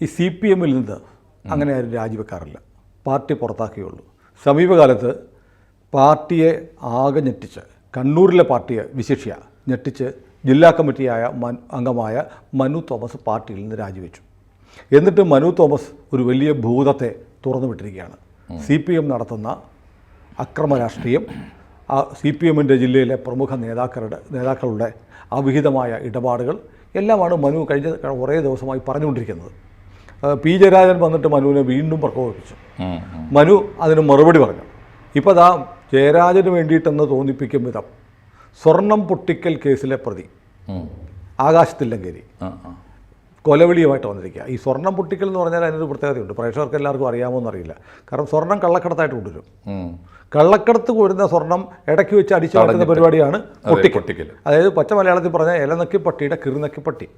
ഈ C P എമ്മിൽ നിന്ന് അങ്ങനെ ആരും രാജിവെക്കാറില്ല. പാർട്ടി പുറത്താക്കിയുള്ളൂ സമീപകാലത്ത് പാർട്ടിയെ ആകെ ഞെട്ടിച്ച് കണ്ണൂരിലെ പാർട്ടിയെ വിശേഷിയ ഞെട്ടിച്ച് ജില്ലാ കമ്മിറ്റിയായ മൻ അംഗമായ മനു തോമസ് പാർട്ടിയിൽ നിന്ന് രാജിവെച്ചു. എന്നിട്ട് മനു തോമസ് ഒരു വലിയ ഭൂതത്തെ തുറന്നു വിട്ടിരിക്കുകയാണ് സി പി എം നടത്തുന്ന അക്രമ രാഷ്ട്രീയം ആ സി പി എമ്മിന്റെ ജില്ലയിലെ പ്രമുഖ നേതാക്കളുടെ നേതാക്കളുടെ അവിഹിതമായ ഇടപാടുകൾ എല്ലാമാണ് മനു കഴിഞ്ഞ കുറേ ദിവസമായി പറഞ്ഞുകൊണ്ടിരിക്കുന്നത്. പി ജയരാജൻ വന്നിട്ട് മനുവിനെ വീണ്ടും പ്രകോപിപ്പിച്ചു. മനു അതിന് മറുപടി പറഞ്ഞു. ഇപ്പോൾ അതാ ജയരാജന് വേണ്ടിയിട്ടെന്ന് തോന്നിപ്പിക്കും വിധം സ്വർണം പൊട്ടിക്കൽ കേസിലെ പ്രതി. ആകാശത്തില്ലങ്കേരി. കൊലവിളിയുമായിട്ട് വന്നിരിക്കുക. ഈ സ്വർണം പൊട്ടിക്കൽ എന്ന് പറഞ്ഞാൽ അതിനൊരു പ്രത്യേകതയുണ്ട്. പ്രേക്ഷകർക്ക് എല്ലാവർക്കും അറിയാമോ എന്നറിയില്ല കാരണം സ്വർണം കള്ളക്കടത്തായിട്ട് കൊണ്ടുവരും. കള്ളക്കടത്ത് വരുന്ന സ്വർണം ഇടയ്ക്ക് വെച്ച് അടിച്ചു പരിപാടിയാണ് പൊട്ടിക്കൊട്ടിക്കൽ പൊട്ടിക്കൽ. അതായത് പച്ച മലയാളത്തിൽ പറഞ്ഞാൽ ഇലനക്കിപ്പട്ടിയുടെ കിറുനക്കിപ്പട്ടി.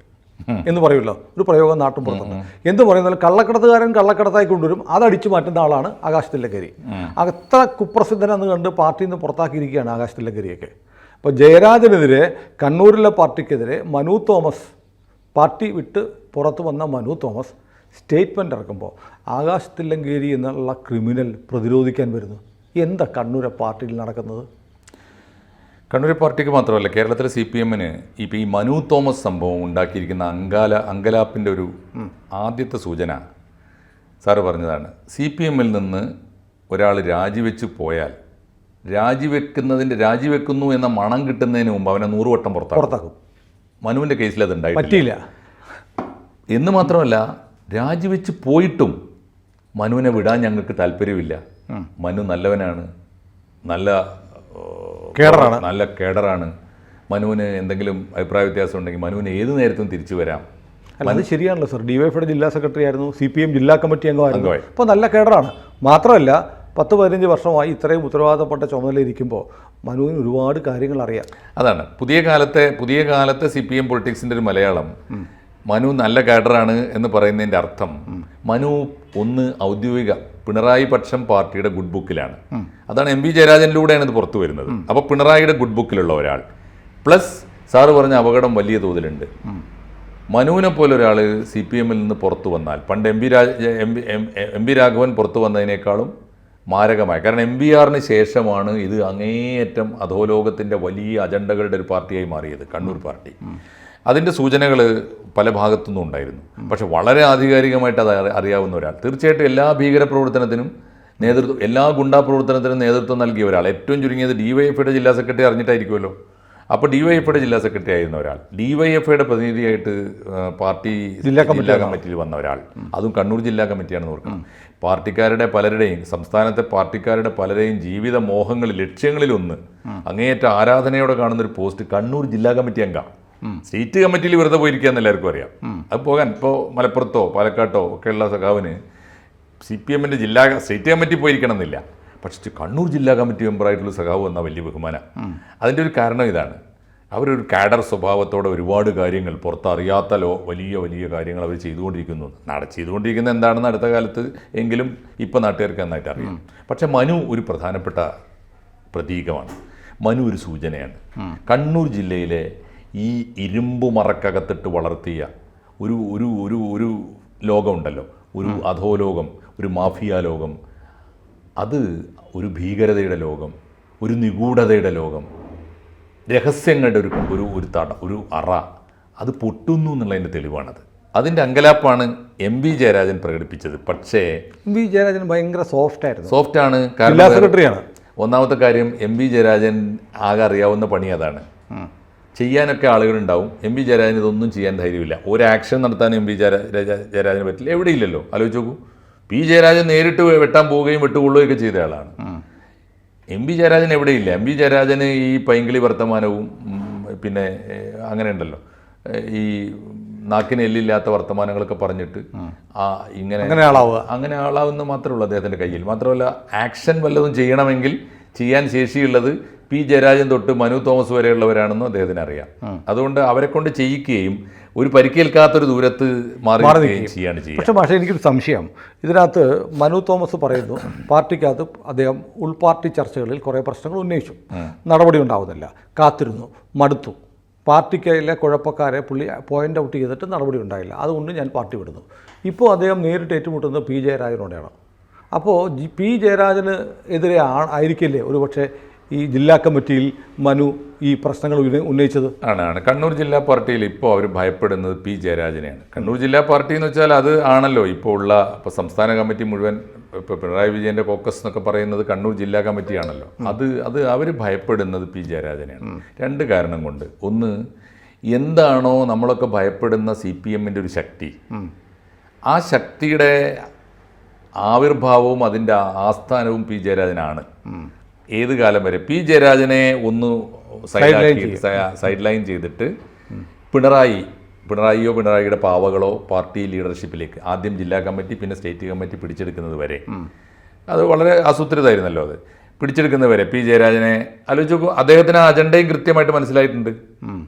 എന്ന് പറയുമല്ലോ. ഒരു പ്രയോഗം നാട്ടും പുറത്തുണ്ട്. എന്ത് പറയുന്നാലും കള്ളക്കടത്തുകാരൻ കള്ളക്കടത്തായി കൊണ്ടുവരും. അത് അടിച്ചു മാറ്റുന്ന ആളാണ് ആകാശത്തില്ലങ്കരി അത്ര കുപ്രസിദ്ധനെന്ന് കണ്ട് പാർട്ടിയിൽ നിന്ന് പുറത്താക്കിയിരിക്കുകയാണ് ആകാശത്തില്ലങ്കരിയൊക്കെ അപ്പോൾ ജയരാജനെതിരെ കണ്ണൂരിലെ പാർട്ടിക്കെതിരെ മനു തോമസ് പാർട്ടി വിട്ട് പുറത്തു വന്ന മനു തോമസ് സ്റ്റേറ്റ്മെന്റ് ഇറക്കുമ്പോൾ ആകാശത്തില്ലങ്കേരി എന്നുള്ള ക്രിമിനൽ പ്രതിരോധിക്കാൻ വരുന്നു. എന്താ കണ്ണൂരെ പാർട്ടിയിൽ നടക്കുന്നത്? കണ്ണൂർ പാർട്ടിക്ക് മാത്രമല്ല കേരളത്തിലെ സി പി എമ്മിന് ഇപ്പം ഈ മനു തോമസ് സംഭവം ഉണ്ടാക്കിയിരിക്കുന്ന അങ്കാല അങ്കലാപ്പിന്റെ ഒരു ആദ്യത്തെ സൂചന സാറ് പറഞ്ഞതാണ്. സി പി എമ്മിൽ നിന്ന് ഒരാൾ രാജിവെച്ച് പോയാൽ രാജിവെക്കുന്നതിന്റെ രാജിവെക്കുന്നു എന്ന മണം കിട്ടുന്നതിന് മുമ്പ് അവനെ നൂറ് വട്ടം പുറത്താക്കും. പുറത്താക്കും. മനുവിന്റെ കേസിൽ അത് ഉണ്ടായിട്ടില്ല. പറ്റിയില്ല. എന്ന് മാത്രമല്ല രാജിവെച്ച് പോയിട്ടും മനുവിനെ വിടാൻ ഞങ്ങൾക്ക് താല്പര്യമില്ല. മനു നല്ലവനാണ്. നല്ല കേഡറാണ്. നല്ല കേഡറാണ്. മനുവിന് എന്തെങ്കിലും അഭിപ്രായ വ്യത്യാസം ഉണ്ടെങ്കിൽ മനുവിന് ഏത് നേരത്തും തിരിച്ചു വരാം. അല്ല അത് ശരിയാണല്ലോ സർ. ഡിവൈഫൈയുടെ ജില്ലാ സെക്രട്ടറി ആയിരുന്നു സി പി എം ജില്ലാ കമ്മിറ്റി അംഗമായിരുന്നു. അപ്പോൾ നല്ല കേഡറാണ്. മാത്രമല്ല പത്ത് പതിനഞ്ച് വർഷമായി ഇത്രയും ഉത്തരവാദിത്തപ്പെട്ട ചുമതലയിരിക്കുമ്പോൾ മനുവിന് ഒരുപാട് കാര്യങ്ങൾ അറിയാം. അതാണ്. പുതിയ കാലത്തെ പുതിയ കാലത്തെ സി പി എം പൊളിറ്റിക്സിന്റെ ഒരു മലയാളം. മനു നല്ല കേഡറാണ് എന്ന് പറയുന്നതിന്റെ അർത്ഥം മനു ഒന്ന് ഔദ്യോഗിക പിണറായി പക്ഷം പാർട്ടിയുടെ ഗുഡ് ബുക്കിലാണ്. അതാണ് എം വി ജയരാജനിലൂടെയാണ് ഇത് പുറത്തു വരുന്നത്. അപ്പോൾ പിണറായിയുടെ ഗുഡ് ബുക്കിലുള്ള ഒരാൾ. പ്ലസ് സാറ് പറഞ്ഞ അപകടം വലിയ തോതിലുണ്ട്. മനുവിനെ പോലെ ഒരാൾ സി പി എമ്മിൽ നിന്ന് പുറത്തു വന്നാൽ പണ്ട് M P Raja M P M Raghavan പുറത്തു വന്നതിനേക്കാളും മാരകമായി. കാരണം എം പി ആറിന് ശേഷമാണ് ഇത് അങ്ങേയറ്റം അധോലോകത്തിന്റെ വലിയ അജണ്ടകളുടെ ഒരു പാർട്ടിയായി മാറിയത് കണ്ണൂർ പാർട്ടി. അതിന്റെ സൂചനകൾ പല ഭാഗത്തുനിന്നും ഉണ്ടായിരുന്നു. പക്ഷെ വളരെ ആധികാരികമായിട്ട് അത് അറിയാവുന്ന ഒരാൾ. തീർച്ചയായിട്ടും എല്ലാ ഭീകര പ്രവർത്തനത്തിനും നേതൃത്വം എല്ലാ ഗുണ്ടാ പ്രവർത്തനത്തിനും നേതൃത്വം നൽകിയ ഒരാൾ. ഏറ്റവും ചുരുങ്ങിയത് ഡി വൈ എഫ്ഐയുടെ ജില്ലാ സെക്രട്ടറി അറിഞ്ഞിട്ടായിരിക്കുമല്ലോ. അപ്പോൾ ഡി വൈ എഫ്ഐയുടെ ജില്ലാ സെക്രട്ടറി ആയിരുന്ന ഒരാൾ. ഡി വൈ എഫ്ഐയുടെ പ്രതിനിധിയായിട്ട് പാർട്ടി ജില്ലാ ജില്ലാ കമ്മിറ്റിയിൽ വന്ന ഒരാൾ. അതും കണ്ണൂർ ജില്ലാ കമ്മിറ്റിയാണെന്ന് ഓർക്കണം. പാർട്ടിക്കാരുടെ പലരുടെയും സംസ്ഥാനത്തെ പാർട്ടിക്കാരുടെ പലരെയും ജീവിത മോഹങ്ങളിൽ ലക്ഷ്യങ്ങളിലൊന്ന് അങ്ങേയറ്റ ആരാധനയോടെ കാണുന്ന ഒരു പോസ്റ്റ് കണ്ണൂർ ജില്ലാ കമ്മിറ്റി അംഗം സ്റ്റേറ്റ് കമ്മിറ്റിയിൽ വെറുതെ പോയിരിക്കുക എന്ന് എല്ലാവർക്കും അറിയാം. അത് പോകാൻ ഇപ്പോൾ മലപ്പുറത്തോ പാലക്കാട്ടോ ഒക്കെയുള്ള സഖാവിന് സി പി എമ്മിന്റെ ജില്ലാ സ്റ്റേറ്റ് കമ്മിറ്റി പോയിരിക്കണം എന്നില്ല പക്ഷേ കണ്ണൂർ ജില്ലാ കമ്മിറ്റി മെമ്പറായിട്ടുള്ള സഖാവ് എന്ന വലിയ ബഹുമാനം. അതിന്റെ ഒരു കാരണം ഇതാണ്. അവരൊരു കാഡർ സ്വഭാവത്തോടെ ഒരുപാട് കാര്യങ്ങൾ പുറത്തറിയാത്ത ലോ വലിയ വലിയ കാര്യങ്ങൾ അവർ ചെയ്തുകൊണ്ടിരിക്കുന്നു. നട ചെയ്തുകൊണ്ടിരിക്കുന്ന എന്താണെന്ന് അടുത്ത കാലത്ത് എങ്കിലും ഇപ്പം നാട്ടുകാർക്ക് നന്നായിട്ട് അറിയാം. പക്ഷേ മനു ഒരു പ്രധാനപ്പെട്ട പ്രതീകമാണ്. മനു ഒരു സൂചനയാണ്. കണ്ണൂർ ജില്ലയിലെ ഈ ഇരുമ്പ് മറക്കകത്തിട്ട് വളർത്തിയ ഒരു ഒരു ഒരു ഒരു ലോകമുണ്ടല്ലോ. ഒരു അധോലോകം ഒരു മാഫിയ ലോകം അത് ഒരു ഭീകരതയുടെ ലോകം ഒരു നിഗൂഢതയുടെ ലോകം. രഹസ്യങ്ങളുടെ ഒരു ഒരു ഒരു തട ഒരു അറ. അത് പൊട്ടുന്നു എന്നുള്ളതിന്റെ തെളിവാണത്. അതിന്റെ അങ്കലാപ്പാണ് എം വി ജയരാജൻ പ്രകടിപ്പിച്ചത്. പക്ഷേ എം വി ജയരാജൻ ഭയങ്കര സോഫ്റ്റ് ആയിരുന്നു. സോഫ്റ്റ് ആണ് കാരണം സെക്രട്ടറിയാണ്. ഒന്നാമത്തെ കാര്യം എം വി ജയരാജൻ ആകെ അറിയാവുന്ന പണി അതാണ്. ചെയ്യാനൊക്കെ ആളുകളുണ്ടാവും. എം വി ജയരാജന് ഇതൊന്നും ചെയ്യാൻ ധൈര്യമില്ല. ഒരു ആക്ഷൻ നടത്താൻ എം ജയരാജ ജയരാജന് പറ്റില്ല. എവിടെയില്ലല്ലോ? ആലോചിച്ച് നോക്കൂ. പി ജയരാജൻ നേരിട്ട് വെട്ടാൻ പോവുകയും വെട്ടുകൊള്ളുകയൊക്കെ ചെയ്ത ആളാണ്. എം വി ജയരാജൻ എവിടെയില്ല? എം വി ജയരാജന് ഈ പൈങ്കിളി വർത്തമാനവും പിന്നെ അങ്ങനെ ഉണ്ടല്ലോ. ഈ നാക്കിന് എല്ലില്ലാത്ത വർത്തമാനങ്ങളൊക്കെ പറഞ്ഞിട്ട് ആ ഇങ്ങനെ അങ്ങനെ ആളാവുക. അങ്ങനെ ആളാവുന്ന മാത്രമേ ഉള്ളൂ അദ്ദേഹത്തിന്റെ കയ്യിൽ. മാത്രമല്ല ആക്ഷൻ വല്ലതും ചെയ്യണമെങ്കിൽ ചെയ്യാൻ ശേഷിയുള്ളത് പി ജയരാജൻ തൊട്ട് മനു തോമസ് വരെയുള്ളവരാണെന്നും അദ്ദേഹത്തിന് അറിയാം. അതുകൊണ്ട് അവരെ കൊണ്ട് ചെയ്യിക്കുകയും ഒരു പരിക്കേൽക്കാത്തൊരു ദൂരത്ത് മാറി ചെയ്യാണ് ചെയ്യുക. പക്ഷേ പക്ഷേ എനിക്കൊരു സംശയം. ഇതിനകത്ത് മനു തോമസ് പറയുന്നു പാർട്ടിക്കകത്ത് അദ്ദേഹം ഉൾപാർട്ടി ചർച്ചകളിൽ കുറേ പ്രശ്നങ്ങൾ ഉന്നയിച്ചു. നടപടി ഉണ്ടാവുന്നില്ല. കാത്തിരുന്നു മടുത്തു. പാർട്ടിക്കയിലെ കുഴപ്പക്കാരെ പുള്ളി പോയിന്റ് ഔട്ട് ചെയ്തിട്ട് നടപടി ഉണ്ടായില്ല. അതുകൊണ്ട് ഞാൻ പാർട്ടി വിടുന്നു. ഇപ്പോൾ അദ്ദേഹം നേരിട്ട് ഏറ്റുമുട്ടുന്നത് പി ജയരാജനോടെയാണ്. അപ്പോൾ പി ജയരാജന് എതിരെ ആയിരിക്കില്ലേ? ഒരു പക്ഷേ ഈ ജില്ലാ കമ്മിറ്റിയിൽ മനു ഈ പ്രശ്നങ്ങൾ ഉന്ന- ഉന്നയിച്ചത്? ആണ് ആണ്. കണ്ണൂർ ജില്ലാ പാർട്ടിയിൽ ഇപ്പോൾ അവർ ഭയപ്പെടുന്നത് പി ജയരാജനെയാണ്. കണ്ണൂർ ജില്ലാ പാർട്ടി എന്ന് വെച്ചാൽ അത് ആണല്ലോ. ഇപ്പോൾ ഉള്ള ഇപ്പോൾ സംസ്ഥാന കമ്മിറ്റി മുഴുവൻ ഇപ്പോൾ പിണറായി വിജയന്റെ കോക്കസ് എന്നൊക്കെ പറയുന്നത് കണ്ണൂർ ജില്ലാ കമ്മിറ്റിയാണല്ലോ അത് അത് അവർ ഭയപ്പെടുന്നത് പി ജയരാജനെയാണ്. രണ്ട് കാരണം കൊണ്ട്. ഒന്ന് എന്താണോ നമ്മളൊക്കെ ഭയപ്പെടുന്ന സി പി എമ്മിന്റെ ഒരു ശക്തി. ആ ശക്തിയുടെ ആവിർഭാവവും അതിന്റെ ആസ്ഥാനവും പി ജയരാജനാണ്. ഏത് കാലം വരെ? പി ജയരാജനെ ഒന്ന് സൈഡ് ലൈൻ ചെയ്തിട്ട് പിണറായി പിണറായിയോ പിണറായിയുടെ പാവകളോ പാർട്ടി ലീഡർഷിപ്പിലേക്ക് ആദ്യം ജില്ലാ കമ്മിറ്റി പിന്നെ സ്റ്റേറ്റ് കമ്മിറ്റി പിടിച്ചെടുക്കുന്നത് വരെ. അത് വളരെ ആസൂത്രിതമായിരുന്നല്ലോ അത്. പിടിച്ചെടുക്കുന്നത് വരെ പി ജയരാജനെ ആലോചിച്ച് നോക്കൂ അദ്ദേഹത്തിന് ആ അജണ്ടയും കൃത്യമായിട്ട് മനസ്സിലായിട്ടുണ്ട്.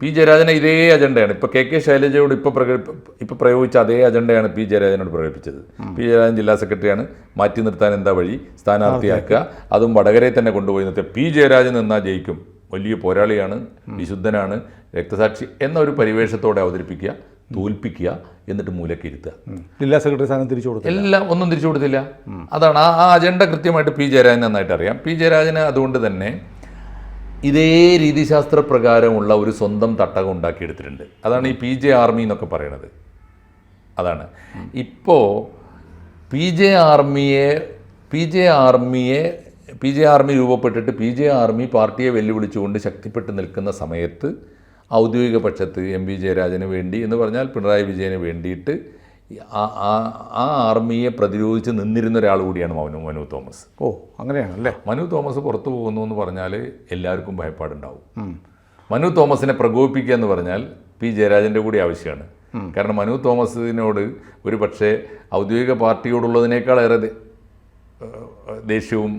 പി ജയരാജനെ ഇതേ അജണ്ടയാണ്. ഇപ്പൊ കെ കെ ശൈലജയോട് ഇപ്പൊ പ്രകടി ഇപ്പൊ പ്രയോഗിച്ച അതേ അജണ്ടയാണ് പി ജയരാജനോട് പ്രകടിപ്പിച്ചത്. പി ജയരാജൻ ജില്ലാ സെക്രട്ടറിയാണ്. മാറ്റി നിർത്താൻ എന്താ വഴി? സ്ഥാനാർത്ഥിയാക്കുക. അതും വടകരയെ തന്നെ കൊണ്ടുപോയി നിർത്തുക പി ജയരാജൻ നിന്നാ ജയിക്കും. വലിയ പോരാളിയാണ് വിശുദ്ധനാണ് രക്തസാക്ഷി എന്ന ഒരു പരിവേഷത്തോടെ അവതരിപ്പിക്കുക. തോൽപ്പിക്കുക എന്നിട്ട് മൂലക്കിരുത്തുക ജില്ലാ സെക്രട്ടറി സ്ഥാനം തിരിച്ചു കൊടുത്തു എല്ലാം ഒന്നും തിരിച്ചു കൊടുത്തില്ല. അതാണ് ആ ആ അജണ്ട കൃത്യമായിട്ട് പി ജയരാജൻ നന്നായിട്ട് അറിയാം. പി ജയരാജന് അതുകൊണ്ട് തന്നെ ഇതേ രീതിശാസ്ത്ര പ്രകാരമുള്ള ഒരു സ്വന്തം തട്ടകം ഉണ്ടാക്കിയെടുത്തിട്ടുണ്ട്. അതാണ് ഈ പി ജെ ആർമി എന്നൊക്കെ പറയണത്. അതാണ്. ഇപ്പോൾ പി ജെ ആർമിയെ പി ജെ ആർമിയെ പി ജെ ആർമി രൂപപ്പെട്ടിട്ട് പി ജെ ആർമി പാർട്ടിയെ വെല്ലുവിളിച്ചുകൊണ്ട് ശക്തിപ്പെട്ട് നിൽക്കുന്ന സമയത്ത് ഔദ്യോഗിക പക്ഷത്ത് എം വി ജയരാജന് വേണ്ടി എന്ന് പറഞ്ഞാൽ പിണറായി വിജയന് വേണ്ടിയിട്ട് ആ ആർമിയെ പ്രതിരോധിച്ച് നിന്നിരുന്ന ഒരാൾ കൂടിയാണ് മനു മനു തോമസ്. ഓ അങ്ങനെയാണല്ലേ മനു തോമസ് പുറത്തു പോകുന്നു എന്ന് പറഞ്ഞാൽ എല്ലാവർക്കും ഭയപ്പാടുണ്ടാവും. മനു തോമസിനെ പ്രകോപിപ്പിക്കുക എന്ന് പറഞ്ഞാൽ പി ജയരാജന്റെ കൂടി ആവശ്യമാണ്. കാരണം മനു തോമസിനോട് ഒരു പക്ഷേ ഔദ്യോഗിക പാർട്ടിയോടുള്ളതിനേക്കാൾ ഏറെ ദേഷ്യവും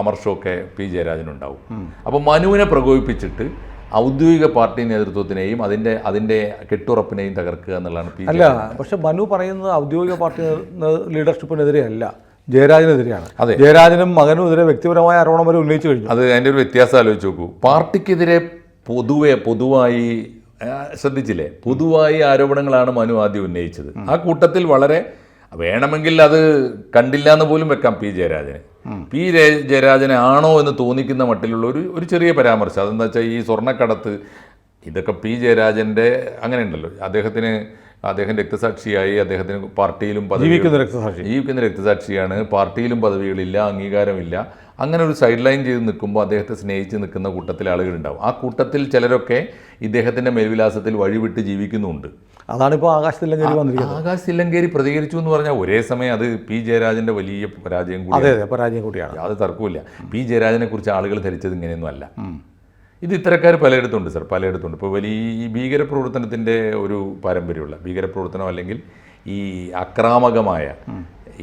അമർഷവും ഒക്കെ പി ജയരാജനുണ്ടാവും. അപ്പോൾ മനുവിനെ പ്രകോപിപ്പിച്ചിട്ട് ഔദ്യോഗിക പാർട്ടി നേതൃത്വത്തിനെയും അതിന്റെ അതിന്റെ കെട്ടുറപ്പിനെയും തകർക്കുക എന്നുള്ളതാണ് പി അല്ല പക്ഷെ മനു പറയുന്നത് ഔദ്യോഗിക പാർട്ടി ലീഡർഷിപ്പിനെതിരെ അല്ല ജയരാജനെതിരെയാണ്. അതെ. ജയരാജനും മകനും എതിരെ വ്യക്തിപരമായ ആരോപണം വരെ ഉന്നയിച്ചു കഴിഞ്ഞു. അത് അതിന്റെ ഒരു വ്യത്യാസം ആലോചിച്ച് നോക്കൂ. പാർട്ടിക്കെതിരെ പൊതുവെ പൊതുവായി ശ്രദ്ധിച്ചില്ലേ? പൊതുവായി ആരോപണങ്ങളാണ് മനു ആദ്യം ഉന്നയിച്ചത്. ആ കൂട്ടത്തിൽ വളരെ വേണമെങ്കിൽ അത് കണ്ടില്ല എന്ന് പോലും വെക്കാം പി ജയരാജന്. പി ജയരാജനെ ആണോ എന്ന് തോന്നിക്കുന്ന മട്ടിലുള്ള ഒരു ഒരു ചെറിയ പരാമർശം. അതെന്താ വെച്ചാൽ ഈ സ്വർണക്കടത്ത് ഇതൊക്കെ പി ജയരാജന്റെ അങ്ങനെ ഉണ്ടല്ലോ. അദ്ദേഹത്തിന് അദ്ദേഹം രക്തസാക്ഷിയായി അദ്ദേഹത്തിന് പാർട്ടിയിലും പദവി ജീവിക്കുന്ന രക്തസാക്ഷി. ജീവിക്കുന്ന രക്തസാക്ഷിയാണ്. പാർട്ടിയിലും പദവികളില്ല അംഗീകാരമില്ല. അങ്ങനെ ഒരു സൈഡ് ലൈൻ ചെയ്ത് നിൽക്കുമ്പോൾ അദ്ദേഹത്തെ സ്നേഹിച്ച് നിൽക്കുന്ന കൂട്ടത്തിൽ ആളുകളുണ്ടാവും. ആ കൂട്ടത്തിൽ ചിലരൊക്കെ ഇദ്ദേഹത്തിന്റെ മേൽവിലാസത്തിൽ വഴിവിട്ട് ജീവിക്കുന്നുമുണ്ട് അതാണിപ്പോൾ ആകാശത്തിലെങ്കിൽ വന്നിരിക്കുന്നത്. ആകാശ് തില്ലങ്കേരി പ്രതികരിച്ചു എന്ന് പറഞ്ഞാൽ ഒരേ സമയം അത് പി ജയരാജന്റെ വലിയ പരാജയം കൂടി അതെ അതെ പരാജയം കൂടിയാണ്. അത് തർക്കമില്ല പി ജയരാജനെ കുറിച്ച് ആളുകൾ ധരിച്ചത് ഇങ്ങനെയൊന്നും അല്ല. ഇത് ഇത്തരക്കാർ പലയിടത്തുണ്ട് സർ പലയിടത്തുണ്ട്. ഇപ്പോൾ വലിയ ഈ ഭീകരപ്രവർത്തനത്തിന്റെ ഒരു പാരമ്പര്യമുള്ള ഭീകര ഭീകരപ്രവർത്തനം അല്ലെങ്കിൽ ഈ അക്രാമകമായ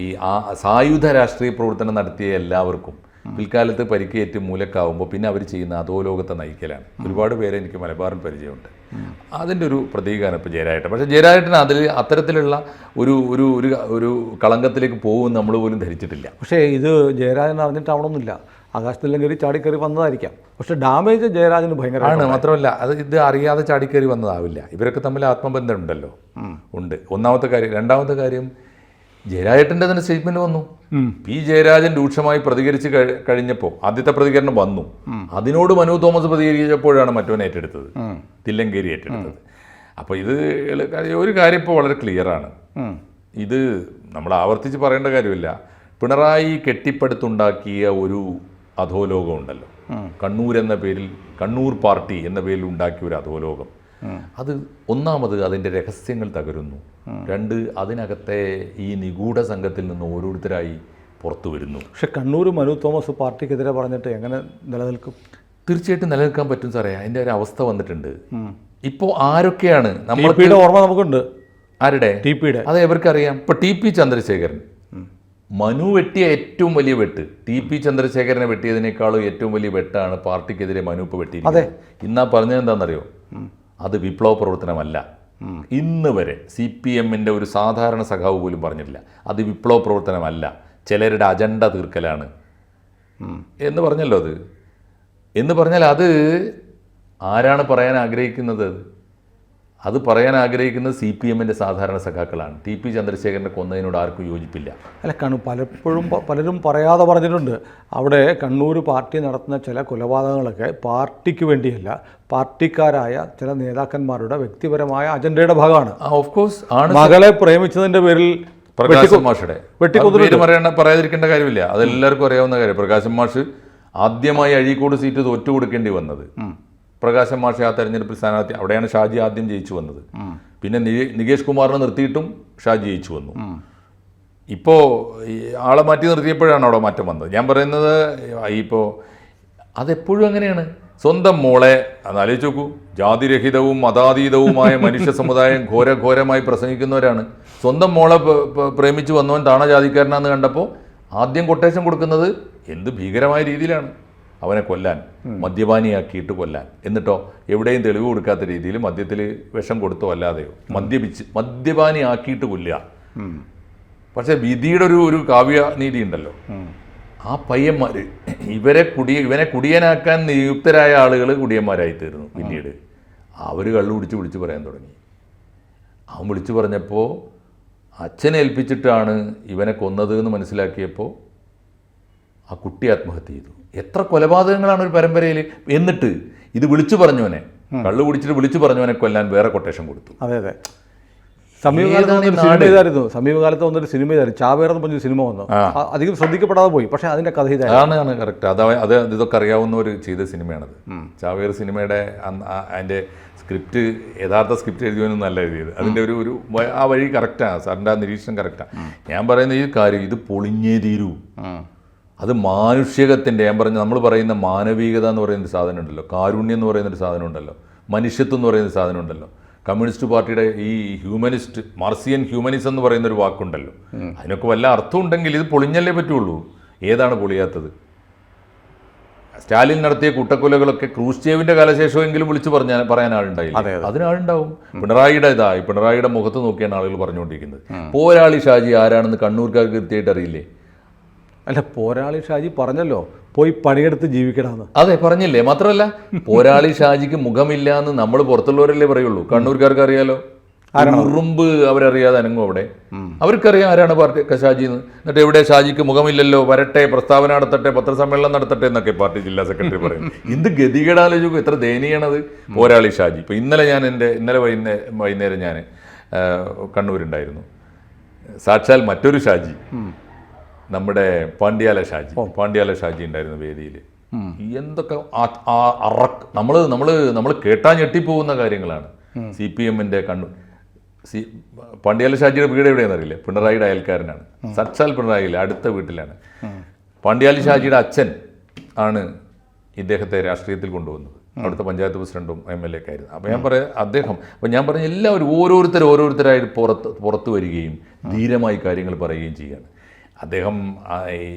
ഈ ആ സായുധ രാഷ്ട്രീയ പ്രവർത്തനം നടത്തിയ എല്ലാവർക്കും പിൽക്കാലത്ത് പരിക്കേറ്റ് മൂലക്കാവുമ്പോൾ പിന്നെ അവർ ചെയ്യുന്ന അധോലോകത്തെ നയിക്കലാണ്. ഒരുപാട് പേരെ എനിക്ക് മലബാറിൽ പരിചയമുണ്ട്. അതിന്റെ ഒരു പ്രതീകമാണ് ഇപ്പോൾ ജയരാജേട്ടൻ പക്ഷേ ജയരാജേട്ടൻ അതിൽ അത്തരത്തിലുള്ള ഒരു ഒരു ഒരു ഒരു കളങ്കത്തിലേക്ക് പോകും നമ്മൾ പോലും ധരിച്ചിട്ടില്ല. പക്ഷേ ഇത് ജയരാജൻ അറിഞ്ഞിട്ടാവണമെന്നില്ല ആകാശത്തില്ലെങ്കിൽ ചാടിക്കറി വന്നതായിരിക്കാം. പക്ഷെ ഡാമേജ് ജയരാജന് ഭയങ്കര ആണ് മാത്രമല്ല അത് ഇത് അറിയാതെ ചാടിക്കയറി വന്നതാവില്ല. ഇവരൊക്കെ തമ്മിൽ ആത്മബന്ധമുണ്ടല്ലോ ഉണ്ട്. ഒന്നാമത്തെ കാര്യം രണ്ടാമത്തെ കാര്യം ജയരാജേട്ടന്റെ തന്നെ സ്റ്റേറ്റ്മെന്റ് വന്നു. പി ജയരാജൻ രൂക്ഷമായി പ്രതികരിച്ച് കഴിഞ്ഞപ്പോൾ ആദ്യത്തെ പ്രതികരണം വന്നു. അതിനോട് മനു തോമസ് പ്രതികരിച്ചപ്പോഴാണ് മറ്റവൻ ഏറ്റെടുത്തത്. തില്ലങ്കേരി ഏറ്റെടുത്തത്. അപ്പോൾ ഇത് ഒരു കാര്യം ഇപ്പോൾ വളരെ ക്ലിയറാണ് ഇത് നമ്മൾ ആവർത്തിച്ച് പറയേണ്ട കാര്യമില്ല. പിണറായി കെട്ടിപ്പടുത്തുണ്ടാക്കിയ ഒരു അധോലോകം ഉണ്ടല്ലോ. കണ്ണൂർ എന്ന പേരിൽ കണ്ണൂർ പാർട്ടി എന്ന പേരിൽ ഉണ്ടാക്കിയ ഒരു അധോലോകം. അത് ഒന്നാമത് അതിന്റെ രഹസ്യങ്ങൾ തകരുന്നു. രണ്ട് അതിനകത്തെ ഈ നിഗൂഢ സംഘത്തിൽ നിന്ന് ഓരോരുത്തരായി പുറത്തു വരുന്നു. പക്ഷെ കണ്ണൂർ മനു തോമസ് പാർട്ടിക്കെതിരെ പറഞ്ഞിട്ട് എങ്ങനെ നിലനിൽക്കും? തീർച്ചയായിട്ടും നിലനിൽക്കാൻ പറ്റും സാറേ. അതിന്റെ ഒരു അവസ്ഥ വന്നിട്ടുണ്ട്. ഇപ്പോൾ ആരൊക്കെയാണ് നമ്മൾ ഓർമ്മ നമുക്കുണ്ട്. ആരുടെ? ടി പിയുടെ. അതെ ഇവർക്കറിയാം ഇപ്പൊ ടി പി ചന്ദ്രശേഖരൻ. മനു വെട്ടിയ ഏറ്റവും വലിയ വെട്ട്. ടി പി ചന്ദ്രശേഖരനെ വെട്ടിയതിനേക്കാളും ഏറ്റവും വലിയ വെട്ടാണ് പാർട്ടിക്കെതിരെ മനു ഇപ്പോൾ അതെ. ഇന്നാ പറഞ്ഞത് എന്താണെന്നറിയോ? അത് വിപ്ലവ പ്രവർത്തനമല്ല ഇന്ന് വരെ സി പി എമ്മിന്റെ ഒരു സാധാരണ സഖാവ് പോലും പറഞ്ഞിട്ടില്ല. അത് വിപ്ലവ പ്രവർത്തനമല്ല ചിലരുടെ അജണ്ട തീർക്കലാണ്. എന്ന് പറഞ്ഞല്ലോ അത്. എന്ന് പറഞ്ഞാൽ അത് ആരാണ് പറയാൻ ആഗ്രഹിക്കുന്നത്? അത് അത് പറയാൻ ആഗ്രഹിക്കുന്നത് സി പി എമ്മിന്റെ സാധാരണ സഖാക്കളാണ്. ടി പി ചന്ദ്രശേഖരനെ കൊന്നതിനോട് ആർക്കും യോജിപ്പില്ല. അല്ല കണ്ണു പലപ്പോഴും പലരും പറയാതെ പറഞ്ഞിട്ടുണ്ട്. അവിടെ കണ്ണൂർ പാർട്ടി നടത്തുന്ന ചില കൊലപാതകങ്ങളൊക്കെ പാർട്ടിക്ക് വേണ്ടിയല്ല പാർട്ടിക്കാരായ ചില നേതാക്കന്മാരുടെ വ്യക്തിപരമായ അജണ്ടയുടെ ഭാഗമാണ്. ഓഫ് കോഴ്സ് ആണ് മകളെ പ്രേമിച്ചതിന്റെ പേരിൽ പ്രകാശം മാഷയുടെ പറയാതിരിക്കേണ്ട കാര്യമില്ല. അതെല്ലാവർക്കും അറിയാവുന്ന കാര്യം. പ്രകാശം മാഷ് ആദ്യമായി അഴീക്കോട് സീറ്റ് തോറ്റു കൊടുക്കേണ്ടി വന്നത്. പ്രകാശം മാഷെ ആ തെരഞ്ഞെടുപ്പിൽ സ്ഥാനാർത്ഥി അവിടെയാണ് ഷാജി ആദ്യം ജയിച്ചു വന്നത്. പിന്നെ നികേഷ് കുമാറിനെ നിർത്തിയിട്ടും ഷാജി ജയിച്ചു വന്നു. ഇപ്പോൾ ആളെ മാറ്റി നിർത്തിയപ്പോഴാണ് അവിടെ മാറ്റം വന്നത്. ഞാൻ പറയുന്നത് ഇപ്പോൾ അതെപ്പോഴും അങ്ങനെയാണ്. സ്വന്തം മോളെ അത് ആലോചിച്ച് നോക്കൂ. ജാതിരഹിതവും മതാതീതവുമായ മനുഷ്യ സമുദായം ഘോരഘോരമായി പ്രസംഗിക്കുന്നവരാണ്. സ്വന്തം മോളെ പ്രേമിച്ച് വന്നവൻ താണ ജാതിക്കാരനാന്ന് കണ്ടപ്പോൾ ആദ്യം കൊട്ടേഷൻ കൊടുക്കുന്നത് എന്ത് ഭീകരമായ രീതിയിലാണ്. അവനെ കൊല്ലാൻ മദ്യപാനിയാക്കിയിട്ട് കൊല്ലാൻ. എന്നിട്ടോ എവിടെയും തെളിവ് കൊടുക്കാത്ത രീതിയിൽ മദ്യത്തിൽ വിഷം കൊടുത്തോ അല്ലാതെയോ മദ്യപിച്ച് മദ്യപാനിയാക്കിയിട്ട് കൊല്ലുക. പക്ഷേ വിധിയുടെ ഒരു ഒരു കാവ്യ നീതി ഉണ്ടല്ലോ. ആ പയ്യന്മാർ ഇവരെ കുടിയ ഇവനെ കുടിയനാക്കാൻ നിയുക്തരായ ആളുകൾ കുടിയന്മാരായി തീർന്നു പിന്നീട്. അവർ കള്ളു പിടിച്ച് വിളിച്ച് പറയാൻ തുടങ്ങി. അവൻ വിളിച്ചു പറഞ്ഞപ്പോൾ അച്ഛനെ ഏൽപ്പിച്ചിട്ടാണ് ഇവനെ കൊന്നത് എന്ന് മനസ്സിലാക്കിയപ്പോൾ ആ കുട്ടി ആത്മഹത്യ ചെയ്തു. എത്ര കൊലപാതകങ്ങളാണ് ഒരു പരമ്പരയിൽ എന്നിട്ട് ഇത് വിളിച്ചു പറഞ്ഞവനെ കള്ളു കുടിച്ചിട്ട് വിളിച്ചു പറഞ്ഞവനെ കൊല്ലാൻ വേറെ കൊട്ടേഷൻ കൊടുത്തു. അതെ അതെ. സമീപകാലത്ത് വന്നൊരു സിനിമ? ഇതായിരുന്നു. സമീപകാലത്ത് വന്നൊരു സിനിമ ഇതായിരുന്നു. ചാവേർ എന്ന് പറഞ്ഞൊരു സിനിമ വന്നു. അധികം ശ്രദ്ധിക്കപ്പെടാതെ പോയി. പക്ഷേ അതിന്റെ കഥ ഇതായിരുന്നു. അതാണ് ആണ് കറക്റ്റ് അത് അത് ഇതൊക്കെ അറിയാവുന്നവർ ചെയ്ത സിനിമയാണത്. ചാവേർ സിനിമയുടെ അതിന്റെ അതിന്റെ സ്ക്രിപ്റ്റ് യഥാർത്ഥ സ്ക്രിപ്റ്റ് എഴുതിയവനും നല്ല എഴുതിയത്. അതിന്റെ ഒരു ഒരു ആ വഴി കറക്റ്റാണ് സാറിന്റെ ആ നിരീക്ഷണം കറക്റ്റാണ് ഞാൻ പറയുന്ന ഈ കാര്യം ഇത് പൊളിഞ്ഞേ തീരൂ. അത് മാനുഷികത്തിന്റെ ഞാൻ പറഞ്ഞ നമ്മൾ പറയുന്ന മാനവികത എന്ന് പറയുന്ന ഒരു സാധനം ഉണ്ടല്ലോ കാരുണ്യം എന്ന് പറയുന്ന ഒരു സാധനം ഉണ്ടല്ലോ മനുഷ്യത്വം എന്ന് പറയുന്ന സാധനം ഉണ്ടല്ലോ കമ്മ്യൂണിസ്റ്റ് പാർട്ടിയുടെ ഈ ഹ്യൂമനിസ്റ്റ് മാർസിയൻ ഹ്യൂമനിസം എന്ന് പറയുന്ന ഒരു വാക്കുണ്ടല്ലോ അതിനൊക്കെ വല്ല അർത്ഥം ഉണ്ടെങ്കിൽ ഇത് പൊളിഞ്ഞല്ലേ പറ്റുള്ളൂ? ഏതാണ് പൊളിയാത്തത്? സ്റ്റാലിൻ നടത്തിയ കൂട്ടക്കൊലകളൊക്കെ ക്രൂസ്റ്റേവിന്റെ കാലശേഷമെങ്കിലും വിളിച്ചു പറഞ്ഞാൽ പറയാൻ ആളുണ്ടായില്ല? അതെ, അതിനാളുണ്ടാവും പിണറായിയുടെ ഇതായി പിണറായിയുടെ മുഖത്ത് നോക്കിയാണ് ആളുകൾ പറഞ്ഞുകൊണ്ടിരിക്കുന്നത്. പോരാളി ഷാജി ആരാണെന്ന് കണ്ണൂർക്കാർക്ക് കൃത്യമായിട്ട് അറിയില്ലേ? അല്ല പോരാളി ഷാജി പറഞ്ഞല്ലോ പോയി പണിയെടുത്ത് ജീവിക്കണമെന്ന്. അതെ പറഞ്ഞില്ലേ? മാത്രമല്ല പോരാളി ഷാജിക്ക് മുഖമില്ല എന്ന് നമ്മൾ പുറത്തുള്ളവരല്ലേ പറയുള്ളൂ. കണ്ണൂർക്കാർക്ക് അറിയാലോ ഉറുമ്പ് അവരറിയാതെ അനങ്ങും അവിടെ. അവർക്കറിയാം ആരാണ് പാർട്ടി ഷാജി എന്ന് എന്നിട്ട് എവിടെ ഷാജിക്ക് മുഖമില്ലല്ലോ? വരട്ടെ പ്രസ്താവന നടത്തട്ടെ പത്രസമ്മേളനം നടത്തട്ടെ എന്നൊക്കെ പാർട്ടി ജില്ലാ സെക്രട്ടറി പറയും. എന്ത് ഗതികേടാലോചിക്കും എത്ര ദയനീയാണത് പോരാളി ഷാജി. ഇപ്പൊ ഇന്നലെ ഞാൻ എന്റെ ഇന്നലെ വൈകുന്നേ വൈകുന്നേരം ഞാൻ കണ്ണൂരുണ്ടായിരുന്നു. സാക്ഷാൽ മറ്റൊരു ഷാജി. നമ്മുടെ പാണ്ഡ്യാല ഷാജി. പാണ്ഡ്യാല ഷാജി ഉണ്ടായിരുന്നു വേദിയിൽ എന്തൊക്കെ അറക്ക് നമ്മൾ നമ്മൾ നമ്മൾ കേട്ടാ ഞെട്ടിപ്പോകുന്ന കാര്യങ്ങളാണ്. സി പി എമ്മിന്റെ കണ്ണു സി പാണ്ഡ്യാല ഷാജിയുടെ വീട് എവിടെയാണെന്ന് അറിയില്ല പിണറായിയുടെ അയൽക്കാരനാണ്. സച്ചാൽ പിണറായിയിൽ അടുത്ത വീട്ടിലാണ്. പാണ്ഡ്യാലി ഷാജിയുടെ അച്ഛൻ ആണ് ഇദ്ദേഹത്തെ രാഷ്ട്രീയത്തിൽ കൊണ്ടുവന്നത്. അവിടുത്തെ പഞ്ചായത്ത് പ്രസിഡന്റും എം എൽ എ ഒക്കെ ആയിരുന്നു. അപ്പോൾ ഞാൻ പറയാം അദ്ദേഹം അപ്പോൾ ഞാൻ പറഞ്ഞ എല്ലാവരും ഓരോരുത്തർ ഓരോരുത്തരായിട്ട് പുറത്ത് പുറത്തു വരികയും ധീരമായി കാര്യങ്ങൾ പറയുകയും ചെയ്യുകയാണ് അദ്ദേഹം ഈ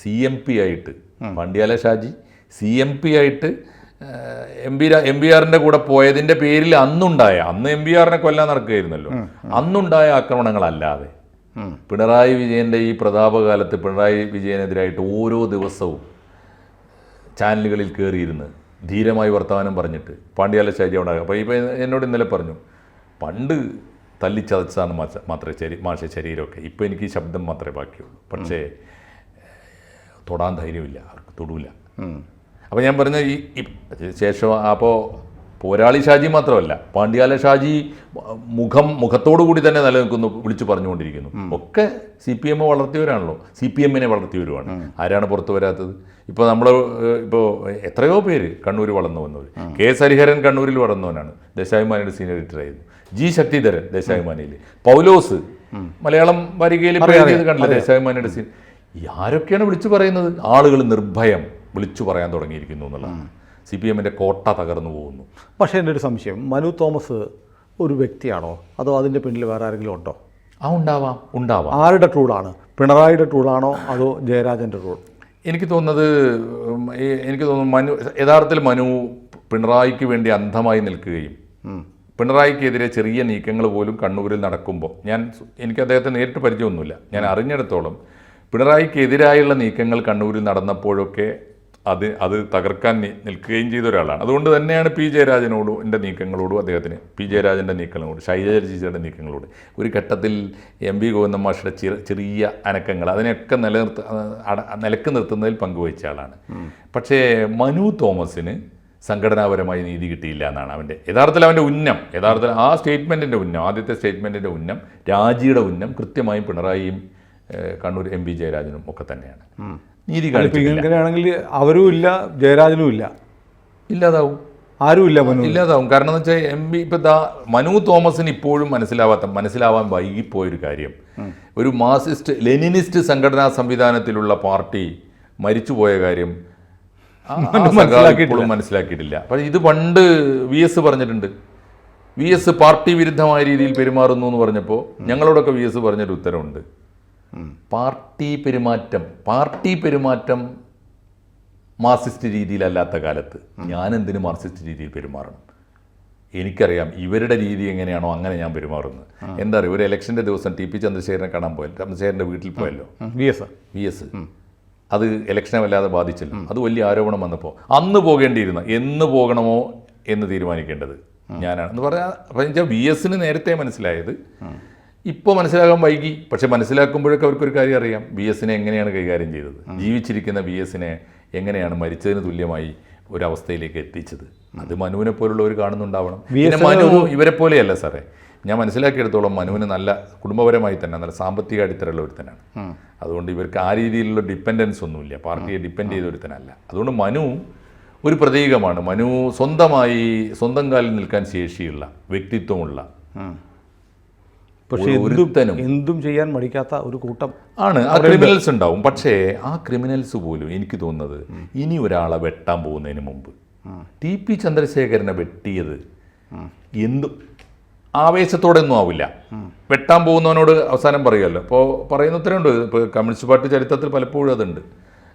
സി എം പി ആയിട്ട് Pandiyala Shaji C M P ആയിട്ട് എം പി എം പി ആറിന്റെ കൂടെ പോയതിന്റെ പേരിൽ അന്നുണ്ടായ അന്ന് എം പി ആറിനെ കൊല്ലാൻ നടക്കുകയായിരുന്നല്ലോ. അന്നുണ്ടായ ആക്രമണങ്ങളല്ലാതെ. പിണറായി വിജയന്റെ ഈ പ്രതാപകാലത്ത് പിണറായി വിജയനെതിരായിട്ട് ഓരോ ദിവസവും ചാനലുകളിൽ കയറിയിരുന്ന് ധീരമായി വർത്തമാനം പറഞ്ഞിട്ട് പാണ്ഡ്യാല ഷാജി അവിടെ. അപ്പോൾ ഇപ്പോൾ എന്നോട് ഇന്നലെ പറഞ്ഞു പണ്ട് തല്ലിച്ചതച്ചാണ് മാച്ച മാത്രമേ ശരി മാഷ ശരീരമൊക്കെ. ഇപ്പോൾ എനിക്ക് ഈ ശബ്ദം മാത്രമേ ബാക്കിയുള്ളൂ. പക്ഷേ തൊടാൻ ധൈര്യമില്ല അവർക്ക് തൊടൂല. അപ്പോൾ ഞാൻ പറഞ്ഞ ഈ ഈ- ശേഷം അപ്പോൾ പോരാളി ഷാജി മാത്രമല്ല പാണ്ഡ്യാല ഷാജി മുഖം മുഖത്തോടു കൂടി തന്നെ നിലനിൽക്കുന്നു വിളിച്ചു പറഞ്ഞുകൊണ്ടിരിക്കുന്നു. ഒക്കെ സി പി എം വളർത്തിയവരാണല്ലോ. സി പി എമ്മിനെ വളർത്തിയവരുമാണ്. ആരാണ് പുറത്തു വരാത്തത്? ഇപ്പോൾ നമ്മൾ ഇപ്പോൾ എത്രയോ പേര് കണ്ണൂർ വളർന്നു വന്നവർ കെ എസ് ഹരിഹരൻ കണ്ണൂരിൽ വളർന്നവനാണ്. ദേശാഭിമാനിയുടെ സീനിയർ എഡിറ്ററായിരുന്നു ജി ശക്തിധരൻ ദേശാഭിമാനിയിൽ പൗലോസ് മലയാളം വരികയിൽ കണ്ടില്ല ദേശാഭിമാനിയുടെ സീൻ ആരൊക്കെയാണ് വിളിച്ചു പറയുന്നത്? ആളുകൾ നിർഭയം വിളിച്ചു പറയാൻ തുടങ്ങിയിരിക്കുന്നു എന്നുള്ളതാണ്. സി പി എമ്മിന്റെ കോട്ട തകർന്നു പോകുന്നു. പക്ഷേ എന്റെ ഒരു സംശയം മനു തോമസ് ഒരു വ്യക്തിയാണോ? അതോ അതിന്റെ പിന്നിൽ വേറെ ആരെങ്കിലും ഉണ്ടോ? ആ ഉണ്ടാവാം ഉണ്ടാവാം. ആരുടെ ടൂളാണ് പിണറായിയുടെ ടൂളാണോ അതോ ജയരാജന്റെ ടൂൾ എനിക്ക് തോന്നുന്നത് എനിക്ക് തോന്നുന്നു മനു യഥാർത്ഥത്തിൽ മനു പിണറായിക്ക് വേണ്ടി അന്ധമായി നിൽക്കുകയും പിണറായിക്കെതിരെ ചെറിയ നീക്കങ്ങൾ പോലും കണ്ണൂരിൽ നടക്കുമ്പോൾ ഞാൻ എനിക്ക് അദ്ദേഹത്തെ നേരിട്ട് പരിചയമൊന്നുമില്ല. ഞാൻ അറിഞ്ഞിടത്തോളം പിണറായിക്കെതിരായുള്ള നീക്കങ്ങൾ കണ്ണൂരിൽ നടന്നപ്പോഴൊക്കെ അത് അത് തകർക്കാൻ നിൽക്കുകയും ചെയ്ത ഒരാളാണ്. അതുകൊണ്ട് തന്നെയാണ് പി ജയരാജനോടും എന്റെ നീക്കങ്ങളോടും അദ്ദേഹത്തിന് പി ജയരാജന്റെ നീക്കങ്ങളോട് ശൈലജ ചേച്ചിയുടെ നീക്കങ്ങളോട്. ഒരു ഘട്ടത്തിൽ എം വി ഗോവിന്ദൻ മാഷയുടെ ചെറിയ അനക്കങ്ങൾ അതിനെയൊക്കെ നിലനിർത്ത നിലയ്ക്ക് നിർത്തുന്നതിൽ പങ്കുവഹിച്ച ആളാണ്. പക്ഷേ മനു തോമസിന് സംഘടനാപരമായി നീതി കിട്ടിയില്ല എന്നാണ് അവന്റെ യഥാർത്ഥത്തിൽ അവന്റെ ഉന്നം യഥാർത്ഥത്തിൽ ആ സ്റ്റേറ്റ്മെന്റിന്റെ ഉന്നം ആദ്യത്തെ സ്റ്റേറ്റ്മെന്റിന്റെ ഉന്നം രാജിയുടെ ഉന്നം കൃത്യമായും പിണറായിയും കണ്ണൂർ എം പി ജയരാജനും ഒക്കെ തന്നെയാണ്. നീതി കാണിക്കുകയാണെങ്കിൽ അവരും ഇല്ല ജയരാജനും ഇല്ല. ഇല്ലാതാവും. ആരും ഇല്ല മനു. ഇല്ലാതാവും. കാരണം എന്ന് വെച്ചാൽ എം പി ഇപ്പം ദാ മനു തോമസിന് ഇപ്പോഴും മനസ്സിലാവാത്ത മനസ്സിലാവാൻ വൈകിപ്പോയൊരു കാര്യം. ഒരു മാർസിസ്റ്റ് ലെനിനിസ്റ്റ് സംഘടനാ സംവിധാനത്തിലുള്ള പാർട്ടി മരിച്ചുപോയ കാര്യം ഇപ്പോഴും മനസ്സിലാക്കിയിട്ടില്ല. പക്ഷേ ഇത് പണ്ട് വി എസ് പറഞ്ഞിട്ടുണ്ട്. വി എസ് പാർട്ടി വിരുദ്ധമായ രീതിയിൽ പെരുമാറുന്നു എന്ന് പറഞ്ഞപ്പോൾ ഞങ്ങളോടൊക്കെ വി എസ് പറഞ്ഞൊരു ഉത്തരവുണ്ട്. പാർട്ടി പെരുമാറ്റം പാർട്ടി പെരുമാറ്റം മാർസിസ്റ്റ് രീതിയിലല്ലാത്ത കാലത്ത് ഞാൻ എന്തിന് മാർസിസ്റ്റ് രീതിയിൽ പെരുമാറണം? എനിക്കറിയാം ഇവരുടെ രീതി എങ്ങനെയാണോ അങ്ങനെ ഞാൻ പെരുമാറുന്നത്. എന്താ പറയുക ഒരു ഇലക്ഷന്റെ ദിവസം ടി പി ചന്ദ്രശേഖരനെ കാണാൻ പോയല്ലോ ചന്ദ്രശേഖരന്റെ വീട്ടിൽ പോയല്ലോ. വി എസ് വി എസ് അത് ഇലക്ഷനെ വല്ലാതെ ബാധിച്ചില്ല. അത് വലിയ ആരോപണം വന്നപ്പോൾ അന്ന് പോകേണ്ടിയിരുന്ന എന്ന് പോകണമോ എന്ന് തീരുമാനിക്കേണ്ടത് ഞാനാണ്. എന്ന് പറഞ്ഞാൽ വി എസിന് നേരത്തെ മനസ്സിലായത്. ഇപ്പോൾ മനസ്സിലാകാൻ വൈകി. പക്ഷെ മനസ്സിലാക്കുമ്പോഴൊക്കെ അവർക്കൊരു കാര്യം അറിയാം. വി എസിനെ എങ്ങനെയാണ് കൈകാര്യം ചെയ്തത്? ജീവിച്ചിരിക്കുന്ന വി എസിനെ എങ്ങനെയാണ് മരിച്ചതിന് തുല്യമായി ഒരവസ്ഥയിലേക്ക് എത്തിച്ചത്? അത് മനുവിനെ പോലുള്ളവർ കാണുന്നുണ്ടാവണം. പിന്നെ മനു ഇവരെ പോലെയല്ല സാറേ. ഞാൻ മനസ്സിലാക്കിയെടുത്തോളം മനുവിന് നല്ല കുടുംബപരമായി തന്നെ നല്ല സാമ്പത്തിക അടിത്തറയുള്ള ഒരുത്തനാണ്. അതുകൊണ്ട് ഇവർക്ക് ആ രീതിയിലുള്ള ഡിപ്പെൻഡൻസ് ഒന്നുമില്ല. പാർട്ടിയെ ഡിപ്പെൻഡ് ചെയ്ത ഒരുത്തനല്ല. അതുകൊണ്ട് മനു ഒരു പ്രതീകമാണ്. മനു സ്വന്തമായി സ്വന്തം കാലിൽ നിൽക്കാൻ ശേഷിയുള്ള വ്യക്തിത്വമുള്ള പക്ഷെ ഒരുത്തനും എന്തും ചെയ്യാൻ മടിക്കാത്ത ഒരു കൂട്ടം ആണ്. ആ ക്രിമിനൽസ് ഉണ്ടാവും. പക്ഷേ ആ ക്രിമിനൽസ് പോലും എനിക്ക് തോന്നുന്നത് ഇനി ഒരാളെ വെട്ടാൻ പോകുന്നതിന് മുമ്പ്. ടി പി ചന്ദ്രശേഖരനെ വെട്ടിയത് എന്തും ആവേശത്തോടെ ഒന്നും ആവില്ല. വെട്ടാൻ പോകുന്നവനോട് അവസാനം പറയുമല്ലോ അപ്പോൾ പറയുന്ന ഉണ്ട് ഇപ്പോൾ കമ്മ്യൂണിസ്റ്റ് പാർട്ടി ചരിത്രത്തിൽ പലപ്പോഴും അതുണ്ട്.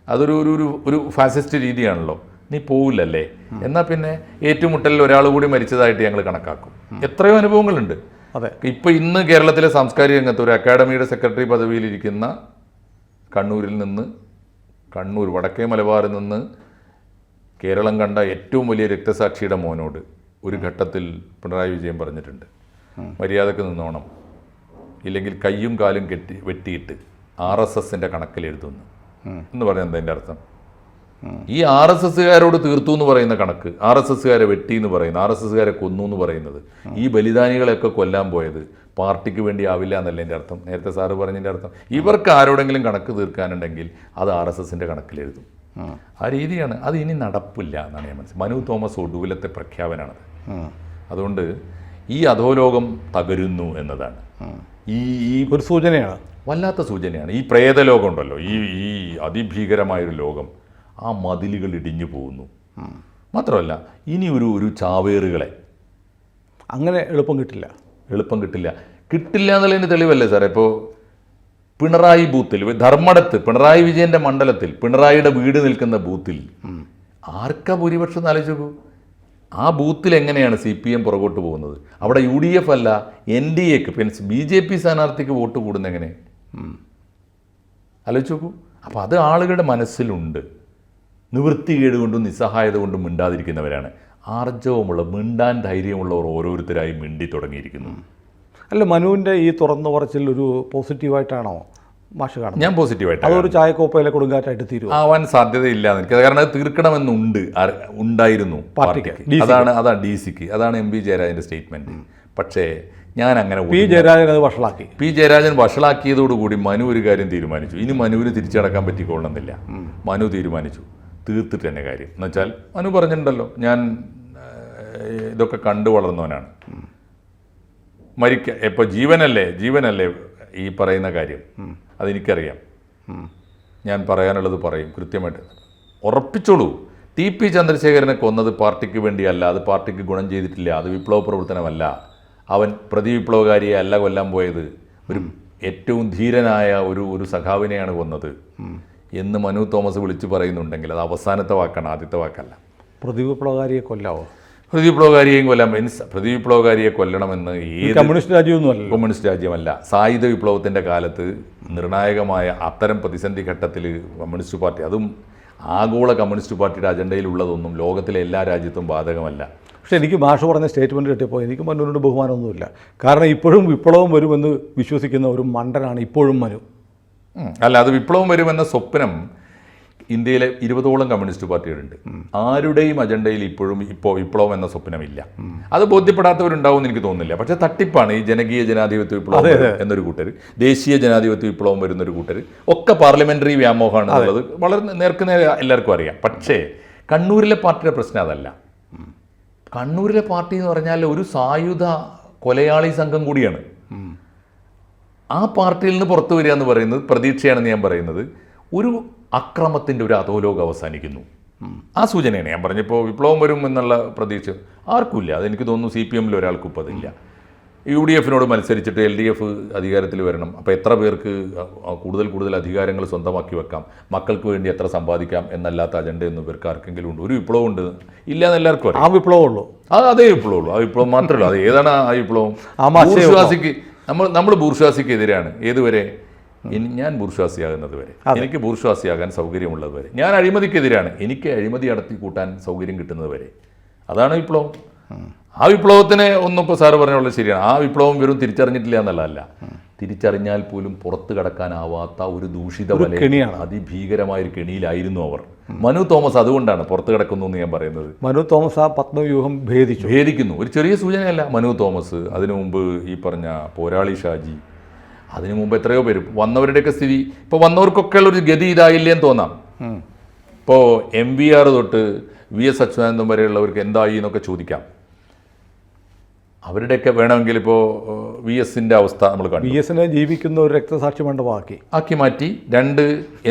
അതൊരു ഒരു ഒരു ഒരു ഫാസിസ്റ്റ് രീതിയാണല്ലോ. നീ പോവില്ലല്ലേ? എന്നാൽ പിന്നെ ഏറ്റുമുട്ടലിൽ ഒരാൾ കൂടി മരിച്ചതായിട്ട് ഞങ്ങൾ കണക്കാക്കും. എത്രയോ അനുഭവങ്ങളുണ്ട്. അതെ. ഇപ്പൊ ഇന്ന് കേരളത്തിലെ സാംസ്കാരിക രംഗത്ത് ഒരു അക്കാഡമിയുടെ സെക്രട്ടറി പദവിയിലിരിക്കുന്ന കണ്ണൂരിൽ നിന്ന് കണ്ണൂർ വടക്കേ മലബാറിൽ നിന്ന് കേരളം കണ്ട ഏറ്റവും വലിയ രക്തസാക്ഷിയുടെ മോനോട് ഒരു ഘട്ടത്തിൽ പിണറായി വിജയൻ പറഞ്ഞിട്ടുണ്ട്. മര്യാദയ്ക്ക് നിന്നോണം. ഇല്ലെങ്കിൽ കയ്യും കാലും കെട്ടി വെട്ടിയിട്ട് ആർ എസ് എസിന്റെ കണക്കിൽ എഴുതുന്നു. എന്ന് പറയാൻ എന്താ അതിന്റെ അർത്ഥം? ഈ ആർ എസ് എസ്സുകാരോട് തീർത്തു എന്ന് പറയുന്ന കണക്ക് ആർ എസ് എസ്സുകാരെ വെട്ടി എന്ന് പറയുന്നത് ആർ എസ് എസ്സുകാരെ കൊന്നു എന്ന് പറയുന്നത് ഈ ബലിദാനികളെയൊക്കെ കൊല്ലാൻ പോയത് പാർട്ടിക്ക് വേണ്ടി ആവില്ല എന്നല്ല എന്റെ അർത്ഥം? നേരത്തെ സാറ് പറഞ്ഞതിന്റെ അർത്ഥം. ഇവർക്ക് ആരോടെങ്കിലും കണക്ക് തീർക്കാനുണ്ടെങ്കിൽ അത് ആർ എസ് എസിന്റെ കണക്കിലെഴുതും ആ രീതിയാണ്. അത് ഇനി നടപ്പില്ല എന്നാണ് ഞാൻ മനസ്സിലായത് മനു തോമസ് ഒടുവിലത്തെ പ്രഖ്യാപനമാണത്. അതുകൊണ്ട് ഈ അധോലോകം തകരുന്നു എന്നതാണ്. ഈ ഈ ഒരു സൂചനയാണ്. വല്ലാത്ത സൂചനയാണ്. ഈ പ്രേതലോകം ഉണ്ടല്ലോ ഈ ഈ അതിഭീകരമായൊരു ലോകം. ആ മതിലുകൾ ഇടിഞ്ഞു പോകുന്നു. മാത്രമല്ല ഇനി ഒരു ഒരു ചാവേറുകളെ. അങ്ങനെ എളുപ്പം കിട്ടില്ല. എളുപ്പം കിട്ടില്ല. കിട്ടില്ല എന്നുള്ളതിന് തെളിവല്ലേ സാറേ? ഇപ്പോൾ പിണറായി ബൂത്തിൽ ധർമ്മടത്ത് പിണറായി വിജയന്റെ മണ്ഡലത്തിൽ പിണറായിയുടെ വീട് നിൽക്കുന്ന ബൂത്തിൽ ആർക്കാ ഭൂരിപക്ഷം എന്ന് ആലോചിച്ച് ആ ബൂത്തിൽ എങ്ങനെയാണ് സി പി എം പുറകോട്ട് പോകുന്നത്? അവിടെ യു ഡി എഫ് അല്ല എൻ ഡി എക്ക് പിന്നെ ബി ജെ പി സ്ഥാനാർത്ഥിക്ക് വോട്ട് കൂടുന്ന എങ്ങനെ? ആലോചിച്ച് നോക്കൂ. അപ്പോൾ അത് ആളുകളുടെ മനസ്സിലുണ്ട്. നിവൃത്തികേട് കൊണ്ടും നിസ്സഹായത കൊണ്ടും മിണ്ടാതിരിക്കുന്നവരാണ്. ആർജവമുള്ള മിണ്ടാൻ ധൈര്യമുള്ളവർ ഓരോരുത്തരായി മിണ്ടി തുടങ്ങിയിരിക്കുന്നു. അല്ല മനുവിന്റെ ഈ തുറന്നു പറച്ചിൽ ഒരു പോസിറ്റീവായിട്ടാണോ? മാഷ് കാണും ഞാൻ പോസിറ്റീവായിട്ട് അതൊരു ചായക്കോപ്പയിലെ കൊടുങ്കാറ്റായിട്ട് തീരും ആവാൻ സാധ്യതയില്ല എനിക്ക് കാരണം അത് തീർക്കണമെന്നുണ്ട്. ഉണ്ടായിരുന്നു പാർട്ടിക്ക്, അതാണ് അതാണ് ഡി സിക്ക് അതാണ് എം പി ജയരാജന്റെ സ്റ്റേറ്റ്മെന്റ് പക്ഷേ ഞാൻ അങ്ങനെ പി ജയരാജൻ അത് വഷളാക്കി. പി ജയരാജൻ വഷളാക്കിയതോടുകൂടി മനു ഒരു കാര്യം തീരുമാനിച്ചു. ഇനി മനുവിന് തിരിച്ചടക്കാൻ പറ്റിക്കൊള്ളണമെന്നില്ല മനു തീരുമാനിച്ചു. തീർത്തിട്ട് തന്നെ കാര്യം. എന്നുവെച്ചാൽ മനു പറഞ്ഞിട്ടുണ്ടല്ലോ ഞാൻ ഇതൊക്കെ കണ്ടു വളർന്നവനാണ്. മരിക്ക ഇപ്പോൾ ജീവനല്ലേ ജീവനല്ലേ ഈ പറയുന്ന കാര്യം. അതെനിക്കറിയാം. ഞാൻ പറയാനുള്ളത് പറയും കൃത്യമായിട്ട്. ഉറപ്പിച്ചോളൂ. ടി പി ചന്ദ്രശേഖരനെ കൊന്നത് പാർട്ടിക്ക് വേണ്ടിയല്ല അത് പാർട്ടിക്ക് ഗുണം ചെയ്തിട്ടില്ല അത് വിപ്ലവ പ്രവർത്തനമല്ല അവൻ പ്രതിവിപ്ലവകാരിയെ അല്ല കൊല്ലാൻ പോയത്. ഒരു ഏറ്റവും ധീരനായ ഒരു ഒരു സഖാവിനെയാണ് കൊന്നത്. എന്ന് മനു തോമസ് വിളിച്ചു പറയുന്നുണ്ടെങ്കിൽ അത് അവസാനത്തെ വാക്കാണ് ആദ്യത്തെ വാക്കല്ല. പ്രതിവിപ്ലവകാരിയെ കൊല്ലാവോ? പ്രതിവിപ്ലവകാരിയെയും കൊല്ലാൻ മീൻസ് പ്രതിവിപ്ലവകാരിയെ കൊല്ലണമെന്ന് ഈ കമ്മ്യൂണിസ്റ്റ് രാജ്യമൊന്നും അല്ലല്ലോ കമ്മ്യൂണിസ്റ്റ് രാജ്യമല്ല. സായുധ വിപ്ലവത്തിന്റെ കാലത്ത് നിർണായകമായ അത്തരം പ്രതിസന്ധി ഘട്ടത്തിൽ കമ്മ്യൂണിസ്റ്റ് പാർട്ടി അതും ആഗോള കമ്മ്യൂണിസ്റ്റ് പാർട്ടിയുടെ അജണ്ടയിലുള്ളതൊന്നും ലോകത്തിലെ എല്ലാ രാജ്യത്തും ബാധകമല്ല. പക്ഷേ എനിക്ക് ഭാഷ പറഞ്ഞ സ്റ്റേറ്റ്മെന്റ് കിട്ടിയപ്പോൾ എനിക്ക് മനുവിനോട് ബഹുമാനമൊന്നുമില്ല. കാരണം ഇപ്പോഴും വിപ്ലവം വരുമെന്ന് വിശ്വസിക്കുന്ന ഒരു മണ്ടനാണ് ഇപ്പോഴും മനു. അല്ല അത് വിപ്ലവം വരുമെന്ന സ്വപ്നം ഇന്ത്യയിലെ ഇരുപതോളം കമ്മ്യൂണിസ്റ്റ് പാർട്ടികളുണ്ട്. ആരുടെയും അജണ്ടയിൽ ഇപ്പോഴും ഇപ്പോൾ വിപ്ലവം എന്ന സ്വപ്നമില്ല. അത് ബോധ്യപ്പെടാത്തവരുണ്ടാവും എന്ന് എനിക്ക് തോന്നുന്നില്ല. പക്ഷേ തട്ടിപ്പാണ് ഈ ജനകീയ ജനാധിപത്യ വിപ്ലവം എന്നൊരു കൂട്ടർ ദേശീയ ജനാധിപത്യ വിപ്ലവം വരുന്നൊരു കൂട്ടർ ഒക്കെ പാർലമെന്ററി വ്യാമോഹമാണ് എന്നുള്ളത് വളരെ നേർക്ക് നേരെ എല്ലാവർക്കും അറിയാം. പക്ഷേ കണ്ണൂരിലെ പാർട്ടിയുടെ പ്രശ്നം അതല്ല. കണ്ണൂരിലെ പാർട്ടി എന്ന് പറഞ്ഞാൽ ഒരു സായുധ കൊലയാളി സംഘം കൂടിയാണ്. ആ പാർട്ടിയിൽ നിന്ന് പുറത്തു വരിക എന്ന് പറയുന്നത് പ്രതീക്ഷയാണെന്ന് ഞാൻ പറയുന്നത്. ഒരു അക്രമത്തിന്റെ ഒരു അധോലോകം അവസാനിക്കുന്നു. ആ സൂചനയാണ് ഞാൻ പറഞ്ഞപ്പോൾ വിപ്ലവം വരും എന്നുള്ള പ്രതീക്ഷ ആർക്കുമില്ല. അതെനിക്ക് തോന്നുന്നു സി പി എമ്മിൽ ഒരാൾക്കും ഇപ്പോൾ അതില്ല യു ഡി എഫിനോട് മത്സരിച്ചിട്ട് എൽ ഡി എഫ് അധികാരത്തിൽ വരണം. അപ്പോൾ എത്ര പേർക്ക് കൂടുതൽ കൂടുതൽ അധികാരങ്ങൾ സ്വന്തമാക്കി വെക്കാം? മക്കൾക്ക് വേണ്ടി എത്ര സമ്പാദിക്കാം എന്നല്ലാത്ത അജണ്ടയൊന്നും ഇവർക്ക് ആർക്കെങ്കിലും ഉണ്ട്? ഒരു വിപ്ലവം ഉണ്ട്. ഇല്ല എന്ന് എല്ലാവർക്കും ആ വിപ്ലവം ഉള്ളൂ. അത് അതേ വിപ്ലവം ഉള്ളൂ. ആ വിപ്ലവം മാത്രമേ ഉള്ളൂ. അത് ഏതാണ് ആ വിപ്ലവം? ബൂർഷ്വാസിക്ക് നമ്മൾ നമ്മൾ ബൂർഷ്വാസിക്ക് എതിരാണ് ഏതുവരെ? ഞാൻ ബൂർഷ്വാസിയാകുന്നത് വരെ എനിക്ക് ബൂർഷ്വാസിയാകാൻ സൗകര്യമുള്ളത് വരെ ഞാൻ അഴിമതിക്കെതിരാണ് എനിക്ക് അഴിമതി അടത്തി കൂട്ടാൻ സൗകര്യം കിട്ടുന്നത് വരെ അതാണ് വിപ്ലവം. ആ വിപ്ലവത്തിനെ ഒന്നൊക്കെ സാറ് പറഞ്ഞുള്ളത് ശരിയാണ്. ആ വിപ്ലവം വെറും തിരിച്ചറിഞ്ഞിട്ടില്ല എന്നുള്ളതല്ല. തിരിച്ചറിഞ്ഞാൽ പോലും പുറത്തു കടക്കാനാവാത്ത ഒരു ദൂഷിത കെണിയാണ്. അതിഭീകരമായ ഒരു കെണിയിലായിരുന്നു അവർ. മനു തോമസ് അതുകൊണ്ടാണ് പുറത്തു കിടക്കുന്നു എന്ന് ഞാൻ പറയുന്നത്. മനു തോമസ് ആ പത്മവ്യൂഹം ഭേദിച്ചു. ഭേദിക്കുന്നു. ഒരു ചെറിയ സൂചനയല്ല. മനു തോമസ് അതിനു മുമ്പ് ഈ പറഞ്ഞ പോരാളി ഷാജി അതിനു മുമ്പ് എത്രയോ പേര്. വന്നവരുടെയൊക്കെ സ്ഥിതി ഇപ്പോൾ വന്നവർക്കൊക്കെ ഉള്ളൊരു ഗതി ഇതായില്ലേ എന്ന് തോന്നാം. ഇപ്പോൾ എം വി ആർ തൊട്ട് വി എസ് അച്യുതാനന്ദം വരെയുള്ളവർക്ക് എന്തായി എന്നൊക്കെ ചോദിക്കാം. അവരുടെയൊക്കെ വേണമെങ്കിൽ ഇപ്പോൾ വി എസിന്റെ അവസ്ഥ നമ്മൾ കണ്ടു. വി എസിനെ ജീവിക്കുന്ന ഒരു രക്തസാക്ഷി മണ്ഡപമാക്കി. ആക്കി മാറ്റി. രണ്ട്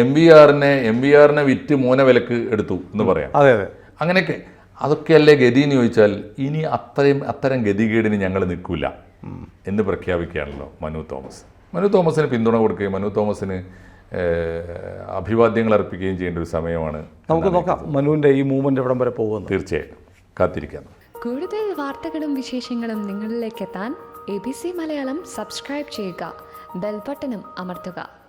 എം വി ആറിനെ എം വി ആറിനെ വിറ്റ് മൂന വിലക്ക് എടുത്തു എന്ന് പറയാം. അതെ അതെ. അങ്ങനെയൊക്കെ അതൊക്കെയല്ലേ ഗതി എന്ന് ചോദിച്ചാൽ ഇനി അത്രയും അത്തരം ഗതികേടിന് ഞങ്ങൾ നിൽക്കില്ല എന്ന് പ്രഖ്യാപിക്കുകയാണല്ലോ മനു തോമസ്. മനു തോമസിന് പിന്തുണ കൊടുക്കുകയും മനു തോമസിന് അഭിവാദ്യങ്ങൾ അർപ്പിക്കുകയും ചെയ്യേണ്ട ഒരു സമയമാണ് നമുക്ക് നോക്കാം. മനുവിന്റെ ഈ മൂവ്മെന്റ് എവിടം വരെ പോകുമെന്ന്. തീർച്ചയായും കാത്തിരിക്കാം. കൂടുതൽ വാർത്തകളും വിശേഷങ്ങളും നിങ്ങളിലേക്ക് എത്താൻ A B C Malayalam subscribe ചെയ്യുക. ബെൽബട്ടനും അമർത്തുക.